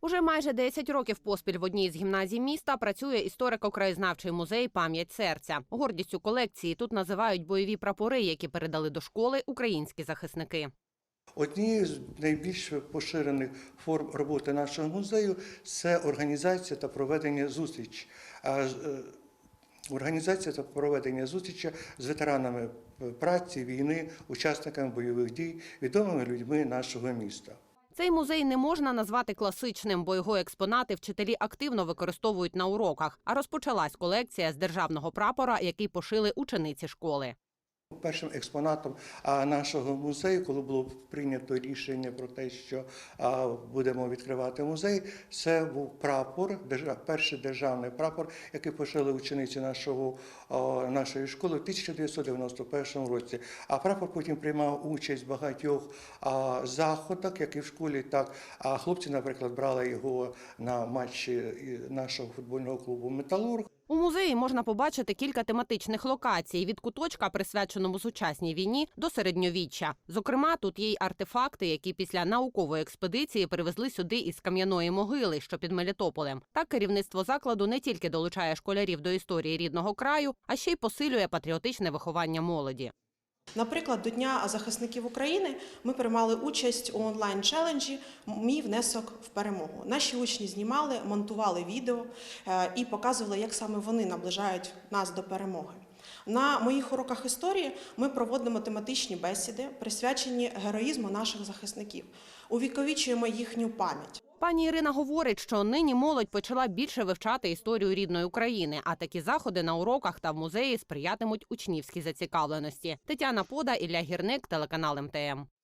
Уже майже 10 років поспіль в одній з гімназій міста працює історико-краєзнавчий музей Пам'ять серця. Гордістю колекції тут називають бойові прапори, які передали до школи українські захисники. Однією з найбільш поширених форм роботи нашого музею це організація та проведення зустріч. Е, Організація та проведення зустрічі з ветеранами праці, війни, учасниками бойових дій, відомими людьми нашого міста. Цей музей не можна назвати класичним, бо його експонати вчителі активно використовують на уроках. А розпочалась колекція з державного прапора, який пошили учениці школи. Першим експонатом нашого музею, коли було прийнято рішення про те, що будемо відкривати музей, це був прапор, перший державний прапор, який пошили учениці нашого, нашої школи в 1991 році. А прапор потім приймав участь в багатьох заходах, як і в школі, так хлопці, наприклад, брали його на матчі нашого футбольного клубу Металург. У музеї можна побачити кілька тематичних локацій від куточка, присвяченому сучасній війні, до середньовіччя. Зокрема, тут є й артефакти, які після наукової експедиції привезли сюди із кам'яної могили, що під Мелітополем. Так керівництво закладу не тільки долучає школярів до історії рідного краю, а ще й посилює патріотичне виховання молоді. Наприклад, до Дня захисників України ми приймали участь у онлайн челенджі Мій внесок в перемогу. Наші учні знімали, монтували відео е, і показували, як саме вони наближають нас до перемоги. На моїх уроках історії ми проводимо тематичні бесіди, присвячені героїзму наших захисників, увіковічуємо їхню пам'ять. Пані Ірина говорить, що нині молодь почала більше вивчати історію рідної України, а такі заходи на уроках та в музеї сприятимуть учнівській зацікавленості. Тетяна Пода, Ілля Гірник, телеканал МТМ.